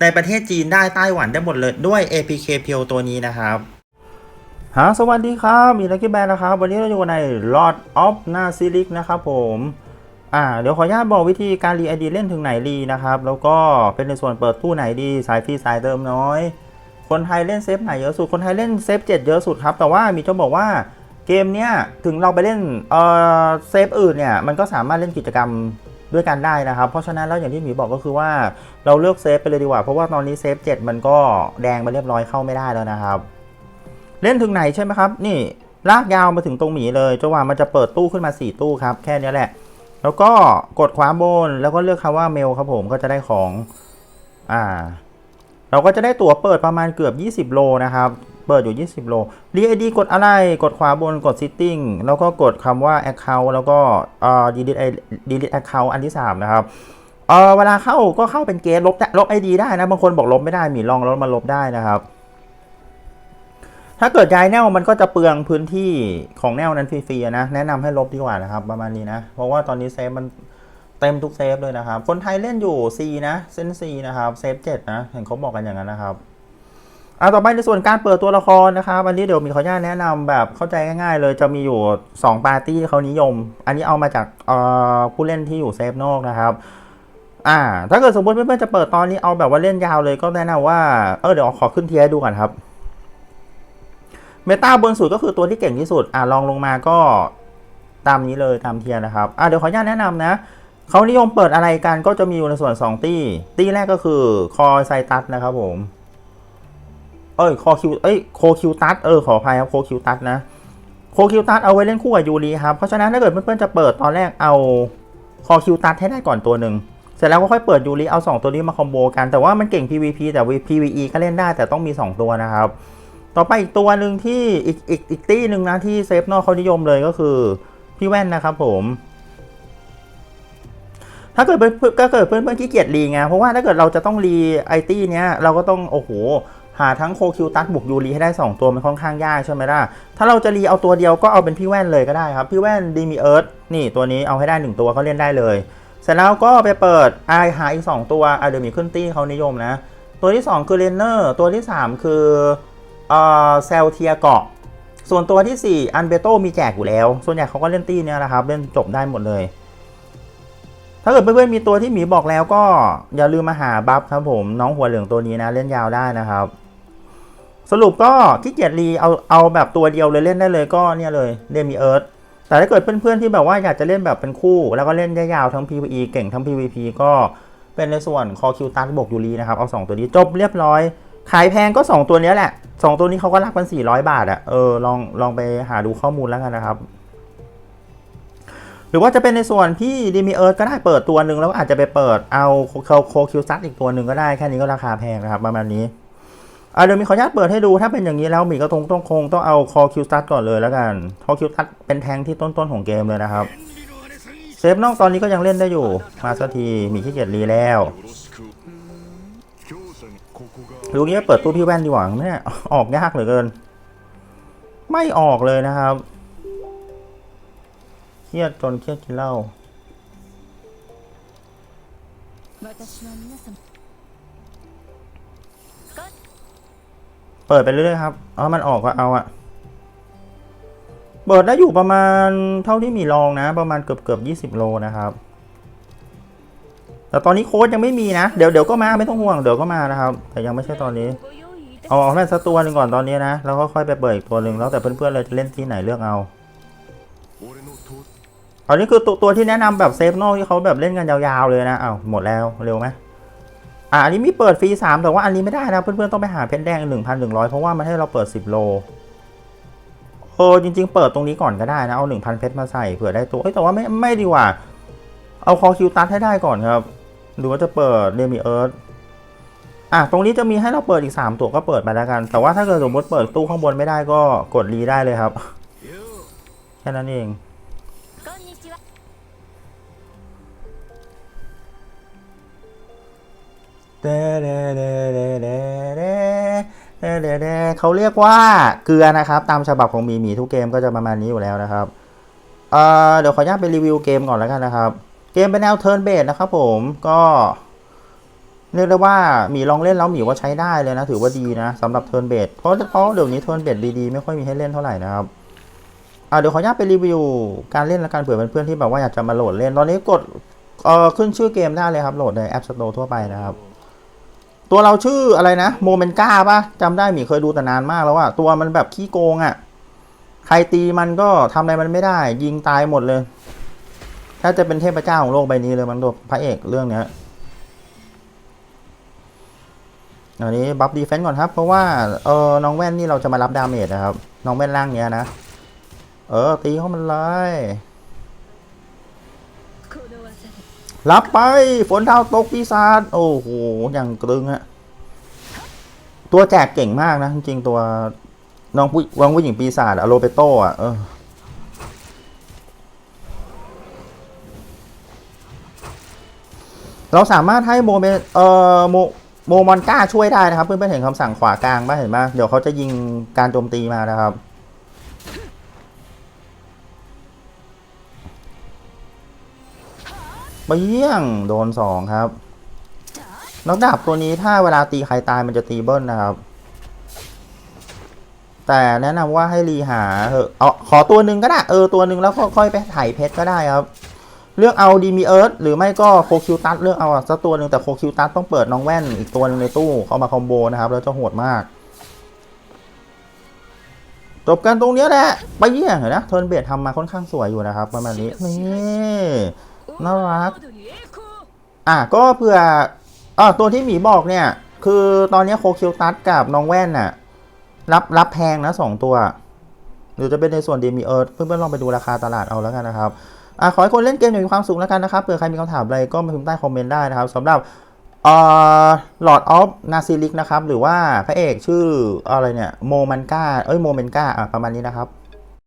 ในประเทศจีนได้ไต้หวันได้หมดเลยด้วย APK p e e l ตัวนี้นะครับฮะสวัสดีครับมีลักกี้แบนนะครับ วันนี้เราอยู่ใน Lord of n a s i l i k นะครับผมอ่าเดี๋ยวขออนุญาตบอกวิธีการรีไอดีเล่นถึงไหนรีนะครับ แล้วก็เป็นในส่วนเปิดตู้ไหนดีสายฟรีสายเติมน้อย คนไทยเล่นเซฟไหนเยอะสุดคนไทยเล่นเซฟ7เยอะสุดครับ แต่ว่ามีจะบอกว่าเกมเนี้ยถึงเราไปเล่นเอ่อเซฟอื่นเนี่ยมันก็สามารถเล่นกิจกรรม ด้วยกันได้นะครับ เพราะฉะนั้นแล้วอย่างที่หมีบอกก็คือว่าเราเลือกเซฟไปเลยดีกว่า เพราะว่าตอนนี้เซฟ7มันก็แดงไปเรียบร้อยเข้าไม่ได้แล้วนะครับ เล่นถึงไหนใช่ไหมครับ นี่ลากยาวมาถึงตรงหมีเลยจนกว่ามันจะเปิดตู้ขึ้นมา 4 ตู้ครับ แค่นี้แหละ แล้วก็กดขวาบนแล้วก็เลือกคำว่าเมลครับผมก็จะได้ของ อ่า เราก็จะได้ตั๋วเปิดประมาณเกือบ 20 โลนะครับ เปิดอยู่ 20 โล DID กดอะไร กดขวาบน กด Setting แล้วก็กดคำว่า Account แล้วก็เอ่อ delete delete account อันที่ 3 นะครับเออเวลาเข้าก็เข้าเป็นเกสลบได้ลบ ID ได้นะ บางคนบอกลบไม่ได้ มีลองลบมาลบได้นะครับ ถ้าเกิดย้ายแนวมันก็จะเปลืองพื้นที่ของแนวนั้นฟรีๆนะ แนะนำให้ลบดีกว่านะครับ ประมาณนี้นะ เพราะว่าตอนนี้เซฟมันเต็มทุกเซฟเลยนะครับ คนไทยเล่นอยู่ C นะ เส้น C นะครับ เซฟ7นะ เห็นเขาบอกกันอย่างนั้นนะครับ อะต่อไปในส่วนการเปิดตัวละครนะครับอันนี้เดี๋ยวมีขออนุญาตแนะนำแบบเข้าใจง่ายๆ เลยจะมีอยู่ 2 ปาร์ตี้เขานิยม อันนี้เอามาจากเอ่อผู้เล่นที่อยู่เซฟนอกนะครับอ่า ถ้าเกิดสมมติเพื่อนๆจะเปิดตอนนี้เอาแบบว่าเล่นยาวเลยก็แนะนำว่าเออเดี๋ยวขอขึ้นเทียร์ดูก่อนครับเมตาบนสุดก็คือตัวที่เก่งที่สุดอ่าลองลงมาก็ตามนี้เลยตามเทียร์นะครับอ่าเดี๋ยวขออนุญาตแนะนำนะเขานิยมเปิดอะไรกันก็จะมีอยู่ในส่วน 2 ตี้ตี้แรกก็คือคอไซตัสนะครับผม เอ้ยคอคิวเอ้ยโคคิวตัสเออขออภัยครับโคคิวตัสนะโคคิวตัสเอาไว้เล่นคู่กับยูรีครับ เพราะฉะนั้นถ้าเกิดเพื่อนๆจะเปิดตอนแรกเอาคอคิวตัสให้ได้ก่อนตัวหนึ่งเสร็จแล้วก็ค่อยเปิดยูริเอา 2 ตัวนี้มาคอมโบกัน แต่ว่ามันเก่ง PVP แต่ PVE ก็เล่นได้แต่ต้องมี 2 ตัวนะครับ ต่อไปอีกตัวหนึ่งที่อีกอีกอีกตี้หนึ่งนะที่เซฟนอกเขานิยมเลยก็คือ พี่แว่นนะครับผม ถ้าเกิดเพื่อนก็เกิดเพื่อนเพื่อนขี้เกียจรีไงเพราะว่าถ้าเกิดเราจะต้องรีไอตี้เนี้ยเราก็ต้องโอ้โห หาทั้งโคคิวตัสบุกยูรีให้ได้ 2 ตัวมันค่อนข้างยากใช่ไหมล่ะ ถ้าเราจะรีเอาตัวเดียวก็เอาเป็นพี่แว่นเลยก็ได้ครับ พี่แว่นดีมีเอิร์ธนี่ตัวนี้เอาให้ได้ 1 ตัวเขาเล่นได้เลย เสร็จแล้วก็ไปเปิดไอหาอีก 2 ตัวอะเดี๋ยวมีขึ้นตี้เขานิยมนะ ตัวที่ 2 คือเรนเนอร์ตัวที่ 3 คือเอ่อเซลเทียเกาะ ส่วนตัวที่ 4 อันเบโตมีแจกอยู่แล้ว ส่วนใหญ่เขาก็เล่นตี้เนี่ยแหละครับเล่นจบได้หมดเลยถ้าเกิดเพื่อนๆมีตัวที่หมีบอกแล้วก็อย่าลืมมาหาบัฟครับผม น้องหัวเหลืองตัวนี้นะ เล่นยาวได้นะครับ สรุปก็ขี้เกียจรีเอาเอาแบบตัวเดียวเลยเล่นได้เลยก็เนี่ยเลยเดมีเอิร์ธแต่ถ้าเกิดเพื่อนๆที่แบบว่าอยากจะเล่นแบบเป็นคู่ แล้วก็เล่นยาวๆทั้ง PVE เก่งทั้ง PVP ก็เป็นในส่วนคอคิวตันบวกยูรีนะครับ เอา 2 ตัวนี้จบเรียบร้อย ขายแพงก็ 2 ตัวนี้แหละ 2 ตัวนี้เขาก็รักกัน 400 บาทอะเออลองลองไปหาดูข้อมูลแล้วกันนะครับ หรือว่าจะเป็นในส่วนที่ดีมีเอิร์ธก็ได้เปิดตัวหนึ่งแล้วอาจจะไปเปิดเอาโคคิวซัตอีกตัวหนึ่งก็ได้แค่นี้ก็ราคาแพงนะครับประมาณนี้ อะเดี๋ยวมีขออนุญาตเปิดให้ดูถ้าเป็นอย่างนี้แล้วหมีก็คงต้องคงต้องเอาคอคิวตัดก่อนเลยแล้วกันคอคิวตัดเป็นแทงที่ต้นๆของเกมเลยนะครับเซฟนอกตอนนี้ก็ยังเล่นได้อยู่ มาสักทีมีขี้เกียจรีแล้วดูนี้เปิดตู้พี่แว่นดีกว่าไมเนี่ยออกยากเหลือเกิน ไม่ออกเลยนะครับเครียดจนเครียดกินเหล้า เปิดไปเรื่อยๆครับอ๋อมันออกก็เอาอะเปิดได้อยู่ประมาณเท่าที่มีลองนะ ประมาณเกือบเกือบยี่สิบโลนะครับแต่ตอนนี้โค้ดยังไม่มีนะ เดี๋ยวเดี๋ยวก็มาไม่ต้องห่วงเดี๋ยวก็มานะครับ แต่ยังไม่ใช่ตอนนี้ เอาเอาแม่สักตัวหนึ่งก่อนตอนนี้นะ แล้วก็ค่อยไปเปิดอีกตัวหนึ่งแล้วแต่เพื่อนๆเราจะเล่นที่ไหนเลือกเอาอันนี้คือตัวตัวที่แนะนำแบบเซฟนอกที่เขาแบบเล่นกันยาวๆเลยนะเอาหมดแล้วเร็วไหม อะอันนี้มีเปิดฟรีสามแต่ว่าอันนี้ไม่ได้นะเพื่อนๆต้องไปหาเพชรแดงหนึ่งพันหนึ่งร้อยเพราะว่ามันให้เราเปิดสิบโลเออจริง ๆ เปิดตรงนี้ก่อนก็ได้นะเอาหนึ่งพันเพชรมาใส่เผื่อได้ตัวเอ้ยแต่ว่าไม่ไม่ดีกว่า เอาคอคิวตัดให้ได้ก่อนครับหรือว่าจะเปิดเดมิเอิร์ธอะตรงนี้จะมีให้เราเปิดอีก 3 ตัวก็เปิดไปแล้วกัน แต่ว่าถ้าเกิดสมมติเปิดตู้ข้างบนไม่ได้ก็กดรีได้เลยครับ แค่นั้นเอง เดเดเดเดเดเดเดเดเดเขาเรียกว่าเกลือนะครับ ตามฉบับของมีมีทุกเกมก็จะประมาณนี้อยู่แล้วนะครับเอ่อเดี๋ยวขออนุญาตไปรีวิวเกมก่อนแล้วกันนะครับ เกมเป็นแนวเทิร์นเบสนะครับผมก็เรียกได้ว่าหมีลองเล่นแล้วหมีว่าใช้ได้เลยนะ ถือว่าดีนะสำหรับเทิร์นเบสเพราะเพราะเดี๋ยวนี้เทิร์นเบสดีๆไม่ค่อยมีให้เล่นเท่าไหร่นะครับอ่าเดี๋ยวขออนุญาตไปรีวิวการเล่นและการเผื่อเพื่อนๆที่แบบว่าอยากจะมาโหลดเล่นตอนนี้กดเอ่อขึ้นชื่อเกมได้เลยครับโหลดในแอปสโตร์ทั่วไปนะครับ ตัวเราชื่ออะไรนะโมเมนก้าปะจำได้หมีเคยดูแต่นานมากแล้วอะตัวมันแบบขี้โกงอะใครตีมันก็ทำอะไรมันไม่ได้ ยิงตายหมดเลยถ้าจะเป็นเทพเจ้าของโลกใบนี้เลยมันตัวพระเอกเรื่องเนี้ยอันนี้บัฟดีเฟนต์ก่อนครับ เพราะว่าเออน้องแว่นนี่เราจะมารับดาเมจนะครับ น้องแว่นล่างเนี้ยนะ เออตีเข้ามันเลย รับไปฝนดาวตกปีศาจโอ้โหอย่างกรึงฮะตัวแจกเก่งมากนะ จริงๆตัวน้องผู้วังผู้หญิงปีศาจอะโรเปโตอะเออเราสามารถให้โมเมเอ่อโมโมมอนก้าช่วยได้นะครับ เพื่อนๆเห็นคำสั่งขวากลางป่ะเห็นป่ะเดี๋ยวเขาจะยิงการโจมตีมานะครับ เปี้ยงโดนสองครับนกดาบตัวนี้ถ้าเวลาตีใครตายมันจะตีเบิ้ลนะครับ แต่แนะนำว่าให้รีหาเถอะเอาขอตัวหนึ่งก็ได้เออตัวหนึ่งแล้วค่อยๆไปถ่ายเพชรก็ได้ครับ เลือกเอาดีมีเอิร์ธหรือไม่ก็โคคิวตัสเลือกเอาสักตัวหนึ่งแต่โคคิวตัสต้องเปิดน้องแว่นอีกตัวนึงในตู้เข้ามาคอมโบนะครับแล้วจะโหดมากจบกันตรงนี้แหละไปเยี่ยงเห็นนะเทิร์นเบดทำมาค่อนข้างสวยอยู่นะครับ ประมาณนี้นี่ น่ารัก อะก็เผื่ออะตัวที่หมีบอกเนี่ย คือตอนนี้โคคิวตัสกับน้องแว่นน่ะ รับรับแพงนะสองตัวหรือจะเป็นในส่วนเดมิเอิร์ธเพื่อนๆลองไปดูราคาตลาดเอาแล้วกันนะครับอะขอให้คนเล่นเกมอย่างมีความสุขแล้วกันนะครับเผื่อใครมีคำถามอะไรก็มาพิมพ์ใต้คอมเมนต์ได้นะครับสำหรับเอ่อหลอดออฟนาซิลิกนะครับ หรือว่าพระเอกชื่ออะไรเนี่ย โมมันกาเอ้ยโมเมนกาอะประมาณนี้นะครับ